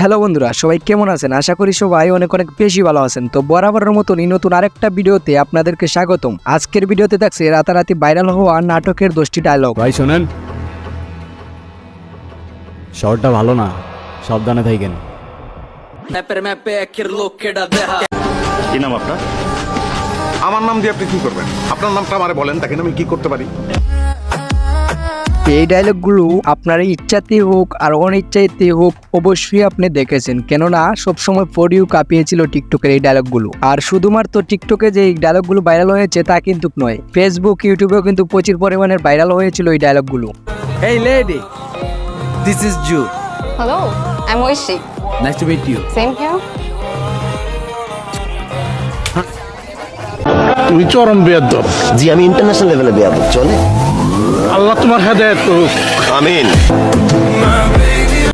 Hello বন্ধুরা সবাই কেমন আছেন? আশা করি সবাই অনেক অনেক বেশি ভালো আছেন। তো বরাবরের মতনই নতুন আরেকটা ভিডিওতে আপনাদেরকে স্বাগতম। আজকের ভিডিওতে দেখছে রাতারাতি ভাইরাল হওয়া নাটকের দশটি ডায়লগ ভাই শোনেন। শহরটা ভালো না সাবধানে থাকেন। কি নাম আপনার? আমার নাম দিয়ে আপনি কি করবেন? আপনার নামটা আমারে বলেন দেখেন আমি কি করতে পারি। এই ডায়লগগুলো আপনার ইচ্ছাতে হোক আর অনিচ্ছাতে হোক অবশ্যই আপনি দেখেছেন কেননা সবসময় ফরিউ কাঁপিয়েছিল টিকটকের এই ডায়লগগুলো আর শুধুমাত্র টিকটকে যে এই ডায়লগগুলো ভাইরাল হয়েছে তা কিন্তু নয় ফেসবুক ইউটিউবেও কিন্তু প্রচুর পরিমাণে ভাইরাল হয়েছিল এই ডায়লগগুলো Hey lady, this is Ju. Hello, I'm Oishi. Nice to meet you. Same here. তুমি চরম বেয়াদব জি আমি ইন্টারন্যাশনাল লেভেলে বেয়াদব চলে আল্লাহ তোমার হেদায়ত করুক। আমিন।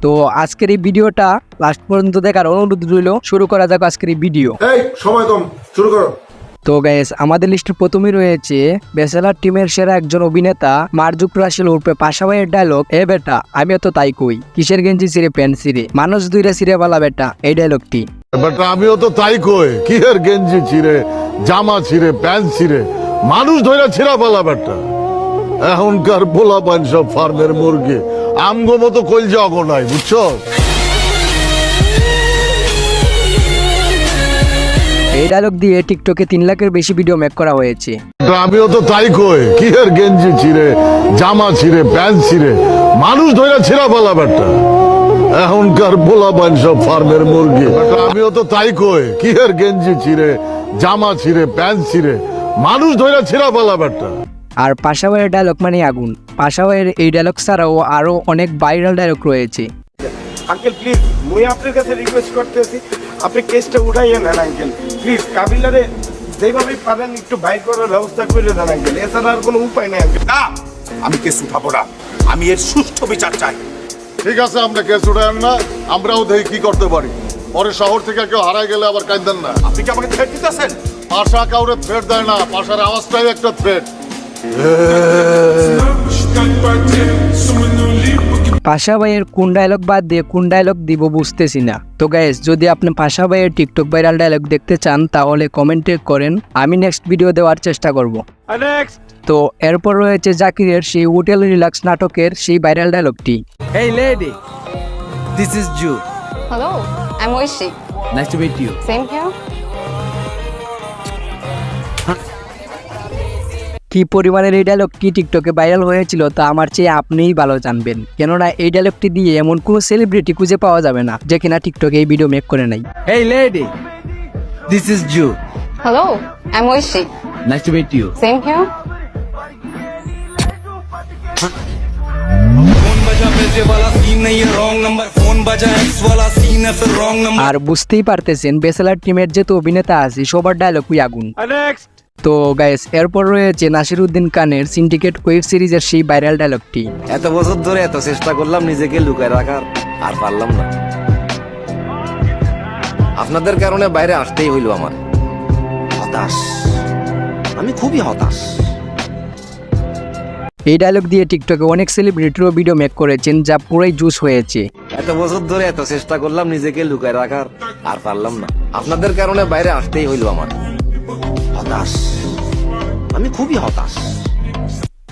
তো আজকের এই ভিডিওটা লাস্ট পর্যন্ত দেখার অনুরোধ রইল শুরু করা যাক আজকের এই ভিডিও। এই সময় কম শুরু করো। তো গ্যাস আমাদের লিস্টের প্রথমেই রয়েছে বেসেলার টিমের সেরা একজন অভিনেতা মারজুক রাসেল উর্পে পাশাবাইয়ের ডায়লগ এ বেটা আমিও তো তাই কই। কিসের গেঞ্জি সিরে প্যান্ট সিরে মানুষ দুইরা সিরে বালা বেটা এই ডায়লগটি বাট আমিও তো তাই কই। কিসের গেঞ্জি ছিঁড়ে জামা ছিঁড়ে প্যান্ট ছিঁড়ে? মানুষ ধইরা ছিঁড়া পালা বেটা। এখনকার পোলা পান সব ফার্মের মুরগি। আমগো মতো কইল অগ নাই বুঝছ? এই ডায়লগ দিয়ে টিকটকে তিন লাখের বেশি ভিডিও মেক করা হয়েছে। আমিও তো তাই কই কি আর গেঞ্জি ছিঁড়ে জামা ছিঁড়ে প্যান্ট ছিঁড়ে মানুষ ধইরা ছিঁড়া পালা বেটা এখনকার পোলা পান সব ফার্মের মুরগি। আমিও তো তাই কই কি আর গেঞ্জি ছিঁড়ে জামা ছিঁড়ে প্যান্ট ছিঁড়ে মানুষ ধইরা ছিঁড়া পালা বেটা আর পাশাবাইয়ের ডায়লগ মানে আগুন। পাশাবাইয়ের এই ডায়লগ ছাড়াও আরও অনেক ভাইরাল ডায়লগ রয়েছে। আঙ্কেল প্লিজ মুই আপনার কাছে রিকোয়েস্ট করতেছি। আপনি কেসটা উঠাইয়ে নেন আঙ্কেল। প্লিজ কাবিলারে যেভাবে পারেন একটু বাইর করার ব্যবস্থা করে দেন আঙ্কেল। এছাড়া আর কোনো উপায় নেই আঙ্কেল। না আমি কেস উঠাবো না। আমি এর সুষ্ঠু বিচার চাই। ঠিক আছে আমরা কেস উঠান না। আমরাও দেখি কি করতে পারি। পরে শহর থেকে কেউ হারাই গেলে আবার কাঁদেন না। আপনি কি আমাকে থ্রেট দিতেছেন? পাশা কাউরে থ্রেট দেয় না। পাশার আওয়াজটাই একটা থ্রেট পাশাবাইয়ের কোন ডায়লগ বাদ দিয়ে কোন ডায়লগ দিব বুঝতেছি না তো গাইস যদি আপনি পাশাবাইয়ের টিকটক ভাইরাল ডায়লগ দেখতে চান তাহলে কমেন্টে করেন আমি নেক্সট ভিডিও দেওয়ার চেষ্টা করব তো এরপর রয়েছে জাকিরের সেই হোটেল রিল্যাক্স নাটকের সেই ভাইরাল ডায়লগটি Hey lady, this is Ju. Hello, I'm Oishi. Nice to meet you. Same here. কি পরিমাণের এই ডায়লগটি টিকটকে ভাইরাল হয়েছিল তা আমার চেয়ে আপনিই ভালো জানবেন কেননা এই ডায়লগটি দিয়ে এমন কোনো সেলিব্রিটি খুঁজে পাওয়া যাবে না যে কিনা টিকটকে এই ভিডিও মেক করে নাই Hey lady, this is Ju. Hello, I'm Oishi. Nice to meet you. Same here. আর বুঝতেই পারতেছেন বেসেলার টিমের যেহেতু অভিনেতা আছে সবার ডায়লগই আগুন নেক্সট তো গাইস এরপর রয়েছে নাসিরুদ্দিন খানের সিন্ডিকেট ওয়েব সিরিজের সেই ভাইরাল ডায়লগটি এত বছর ধরে এত চেষ্টা করলাম নিজেকে লুকায় রাখার আর পারলাম না। আপনাদের কারণে বাইরে আসতেই হইল আমার। হতাশ। আমি খুবই হতাশ। এই ডায়লগ দিয়ে টিকটকে অনেক সেলিব্রিটিরও ভিডিও মেক করেছেন যা পুরোই জুস হয়েছে। এত বছর ধরে এত চেষ্টা করলাম নিজেকে লুকায় রাখার আর পারলাম না। আপনাদের কারণে বাইরে আসতেই হইল আমার। হতাশ। আমি খুবই হতাশ।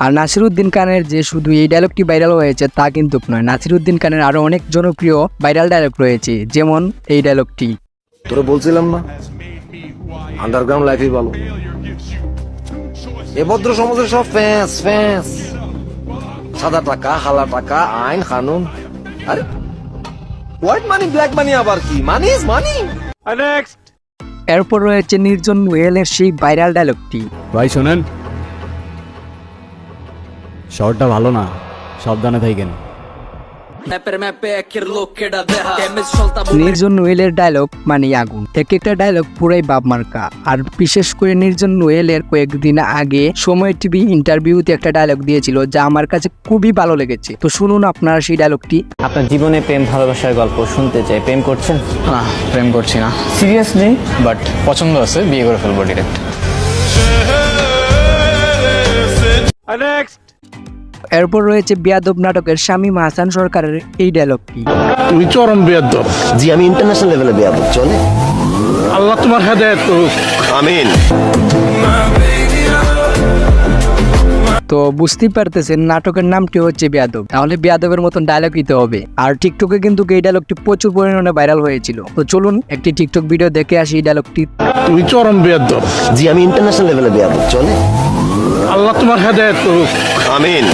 আর নাসিরুদ্দিন খানের যে শুধু এই ডায়লগটি ভাইরাল হয়েছে তা কিন্তু নয়। নাসিরুদ্দিন খানের আরও অনেক জনপ্রিয় ভাইরাল ডায়লগ রয়েছে যেমন এই ডায়লগটি তোরে বলছিলাম না আন্ডারগ্রাউন্ড লাইফই ভালো। এ ভদ্র সমাজের সব ফ্যান্স ফ্যান্স সাদা টাকা হালা টাকা আইন কানুন। আরে হোয়াইট মানি ব্ল্যাক মানি আবার কি? মানি ইজ মানি নেক্সট এরপর রয়েছে নির্জন ওয়েলের সেই ভাইরাল ডায়লগটি ভাই শোনেন। শহরটা ভালো না সাবধানে থাকেন। নির্জন নোয়েলের ডায়লগ মানে আগুন। এক একটা ডায়লগ পুরাই বাপ মার্কা। আর বিশেষ করে নির্জন নোয়েলের কয়েকদিন আগে সময় টিভি ইন্টারভিউতে একটা ডায়লগ দিয়েছিল যা আমার কাছে খুবই ভালো লেগেছে। তো শুনুন আপনারা সেই ডায়লগটি আপনার জীবনে প্রেম ভালোবাসার গল্প শুনতে চাই। প্রেম করছেন? না প্রেম করছি না। সিরিয়াসলি বাট পছন্দ আছে বিয়ে করে ফেলব ডিরেক্ট নেক্সট এরপর রয়েছে বিয়াদব নাটকের শামীম হাসান সরকারের এই ডায়লগটি তুমি চরম বেয়াদব। জি আমি ইন্টারন্যাশনাল লেভেলে বিয়া চলে। আল্লাহ তোমার হেদায়ত করুক। আমিন। তো বুঝতেই পারতেছেন নাটকের নামটি হচ্ছে বিয়াদব। তাহলে বিয়াদবের মতন ডায়লগ দিতে হবে। আর টিকটকে কিন্তু এই ডায়লগটি প্রচুর পরিমাণে ভাইরাল হয়েছিল। তো চলুন একটি টিকটক ভিডিও দেখে আসি এই ডায়লগটি তুমি চরম বেয়াদব। জি আমি ইন্টারন্যাশনাল লেভেলে বিয়া চলে। আল্লাহ তোমার হেদায়ত করুক। আমিন।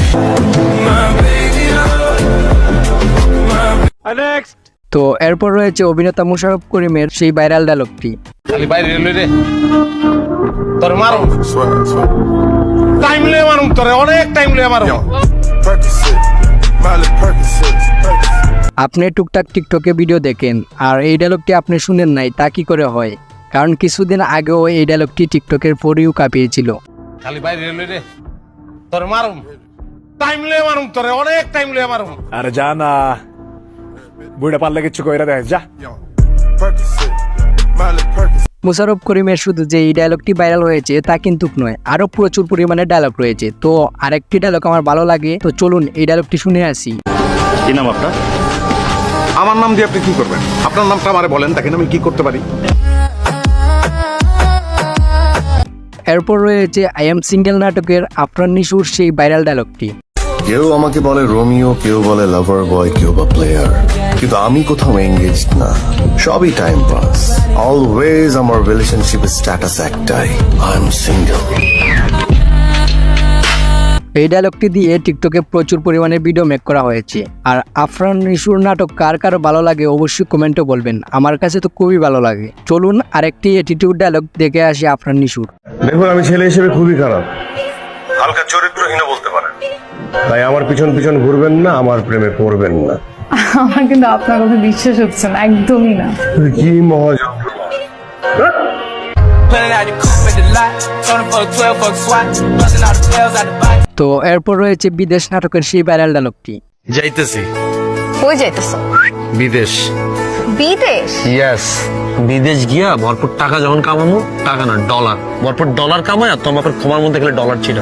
তো এরপর রয়েছে অভিনেতা মুশারফ করিমের সেই ভাইরাল ডায়লগটি খালি বাইরে রে। তোর মারো টাইম লে মারুম তোরে অনেক টাইম লে মারুম। আপনি টুকটাক টিকটকে ভিডিও দেখেন আর এই ডায়লগটি আপনি শুনেন নাই তা কি করে হয়? কারণ কিছুদিন আগেও এই ডায়লগটি টিকটকের পরেও কাঁপিয়েছিল। খালি বাইরে রে। তোর মারুম। টাইম লে মারুম তোরে অনেক টাইম লে মারুম। আরে যা না বুড়া পারলে কিছু কইরা দেখ যা। মুশারফ করিমের শুধু যে এই ডায়লগটি ভাইরাল হয়েছে তা কিন্তু নয় আরও প্রচুর পরিমাণে ডায়লগ রয়েছে। তো আরেকটি ডায়লগ আমার ভালো লাগে তো চলুন এই ডায়লগটি শুনে আসি। কি নাম আপনার? আমার নাম দিয়ে আপনি কি করবেন? আপনার নামটা আমারে বলেন দেখেন আমি কি করতে পারি। এরপর রয়েছে আই এম সিঙ্গেল নাটকের আফরান নিশুর সেই ভাইরাল ডায়লগটি কেউ আমাকে বলে রোমিও, কেউ বলে লাভার বয় কেউ বা প্লেয়ার কিন্তু আমি কোথাও এঙ্গেজ না। সবই টাইম পাস অলওয়েজ আমার রিলেশনশিপ স্ট্যাটাস একটাই আই এম সিঙ্গেল এই ডায়লগটি দিয়ে টিকটকে প্রচুর পরিমাণে ভিডিও মেক করা হয়েছে। আর আফরান নিশুর নাটক কার কার ভালো লাগে অবশ্যই কমেন্টে বলবেন। আমার কাছে তো খুবই ভালো লাগে। চলুন আরেকটি অ্যাটিটিউড ডায়লগ দেখে আসি আফরান নিশুর। দেখুন আমি ছেলে হিসেবে খুবই খারাপ। হালকা চরিত্রহীন বলতে পারেন। তাই আমার পিছন পিছন ঘুরবেন না আমার প্রেমে পড়বেন না। আমার কিন্তু আপনার কথা বিশ্বাস হচ্ছে না একদমই না। কি মহাজন তো এরপর রয়েছে বিদেশ নাটকের সেই ভাইরাল ডায়লগটি। যাইতেছি। কই যাইতেছ? বিদেশ। বিদেশ? ইয়েস বিদেশ গিয়া ভরপুর টাকা যখন কামামু টাকা না ডলার ভরপুর ডলার কামায় আর তোমার ক্ষমার মধ্যে গেলে ডলার ছিল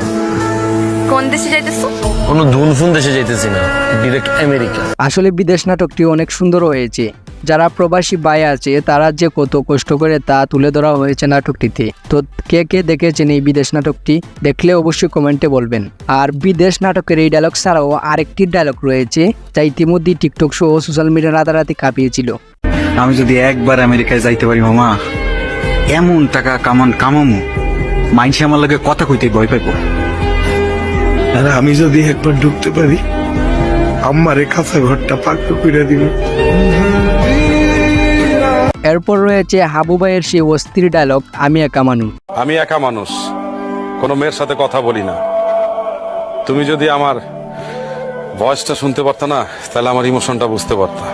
কোন দেশে যাইতেছ? কোনো ধুনফুন দেশে যাইতেছি না। ডিরেক্ট আমেরিকা আসলে বিদেশ নাটকটি অনেক সুন্দর হয়েছে। যারা প্রবাসী ভাই আছে তারা যে কত কষ্ট করে তা তুলে ধরা হয়েছে নাটকটিতে। তো কে কে দেখেছেন এই বিদেশ নাটকটি দেখলে অবশ্যই কমেন্টে বলবেন। আর বিদেশ নাটকের এই ডায়লগ ছাড়াও আরেকটি ডায়লগ রয়েছে যা ইতিমধ্যেই টিকটক সহ সোশ্যাল মিডিয়া রাতারাতি কাঁপিয়েছিল। আমি যদি একবার আমেরিকায় যাইতে পারি মামা এমন টাকা কামান কামামু। মাইনসে আমার লাগে কথা কইতে ভয় পাইবো। আর আমি যদি একবার ঢুকতে পারি আমারে কাঁচা ঘরটা পাকা করে দিবে। এরপর রয়েছে হাবু ভাইয়ের সেই অস্থির ডায়লগ আমি একা মানুষ। আমি একা মানুষ। কোনো মেয়ের সাথে কথা বলি না। তুমি যদি আমার ভয়েসটা শুনতে পারত না তাহলে আমার ইমোশনটা বুঝতে পারতা।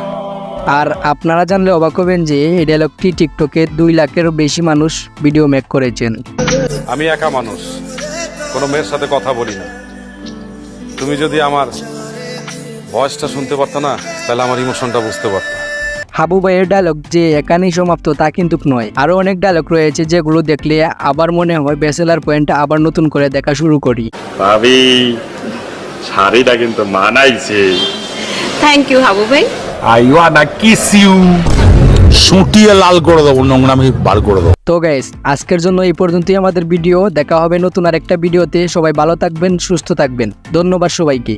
আর আপনারা জানলে অবাক হবেন যে এই ডায়লগটি টিকটকে দুই লাখেরও বেশি মানুষ ভিডিও মেক করেছেন। আমি একা মানুষ। কোনো মেয়ের সাথে কথা বলি না। তুমি যদি আমার ভয়েসটা শুনতে পারত না তাহলে আমার ইমোশনটা বুঝতে পারতা। হাবু ভাইয়ের ডায়লগ যে এখানেই সমাপ্ত তা কিন্তু নয়। আরও অনেক ডায়লগ রয়েছে যেগুলো দেখলে আবার মনে হয় ব্যাচেলার পয়েন্টটা আবার নতুন করে দেখা শুরু করি। ভাবি শাড়িটা কিন্তু মানাইছে। থ্যাংক ইউ হাবু ভাই। I wanna kiss you. সুটিয়ে লাল করে দেবো নোংরামি বার করে দেবো। তো গাইস আজকের জন্য এই পর্যন্তই আমাদের ভিডিও দেখা হবে নতুন আরেকটা ভিডিওতে সবাই ভালো থাকবেন সুস্থ থাকবেন। ধন্যবাদ সবাইকে।